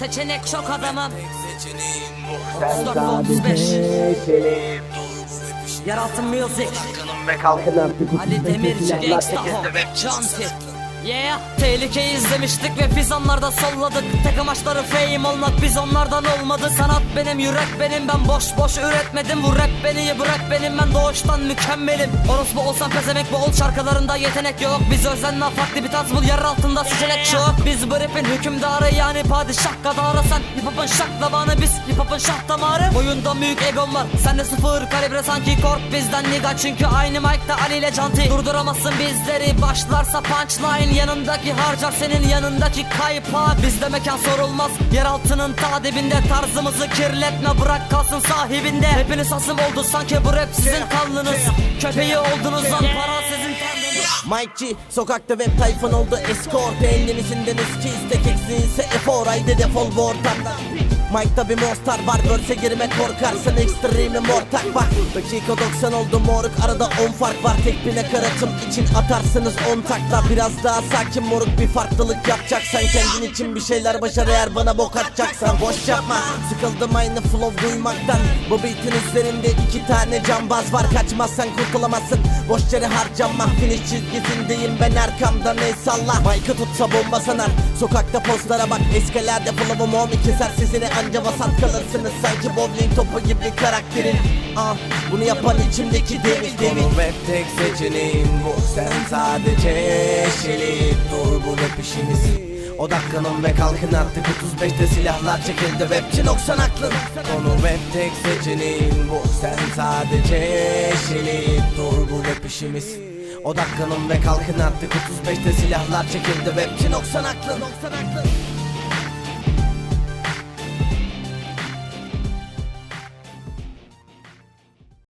Seçenek çok adamım. Sen 34 35 sadece Selim Yaraltın Music Ve kalkın artık Ali Demirci Gangsta Home Canti Yeah Tehlikeyi izlemiştik ve biz onlarda solladık Tek amaçları fame olmak biz onlardan olmadı. Sanat benim yürek benim. Ben boş boş üretmedim. Bu rap beni bırak benim. Ben doğuştan mükemmelim. Orospu olsam pezemek bu old şarkılarında yetenek yok. Biz özenle farklı bir tarz bul yer altında seçenek çok. Biz bu rapin hükümdarı yani padişah kadarı Sen. Hip hop'un şaklabanı biz hip hop'un şah damarı. Oyunda büyük egom var sende sıfır kalibre sanki kork bizden niga Çünkü aynı mic'ta Ali ile Canti Durduramazsın bizleri. Başlarsa punchline Yanındaki harcar senin yanındaki kaypak Bizde mekan sorulmaz yeraltının ta dibinde. Tarzımızı kirletme bırak kalsın sahibinde. Hepiniz hasım oldu sanki bu rap sizin kanlınız. Köpeği oldunuz lan para sizin Mike G sokakta web tayfan oldu. Escort Elinizden eski istek eksinse efor Haydi defol bu ortamdan Mike'da bir monster var Verse girme korkarsın extreme'im ortak bak Dakika 90 oldu moruk arada 10 fark var. Tek bir nakaratım için atarsınız 10 takla. Biraz daha sakin moruk bir farklılık yapacaksan. Kendin için bir şeyler başar eğer bana bok atacaksan. Boş yapma sıkıldım aynı flow duymaktan. Bu beat'in üzerinde iki tane cambaz var. Kaçmazsan kurtulamazsın boş yere harcanma Finish çizgisindeyim ben arkamdan el salla. Mike'ı tutsa bomba sanar Sokakta postlara bak. Eskalade flow'um homie Keser sesini anca vasat kalırsınız. Sanki bowling topu gibi karakterin. Ah bunu yapan içimdeki demir demir. Web tek seçeneğin bu. Sen sadece Şeli Dur bu rap işimiz. Odaklanın ve kalkın artık. 35'te silahlar çekildi. Rapçi 90 aklın Konu web tek seçeneğin bu. Sen sadece Şeli Dur bu rap işimiz. Odaklanın ve kalkın artık. 35'te silahlar çekildi. Rapçi 90 aklın 90 aklın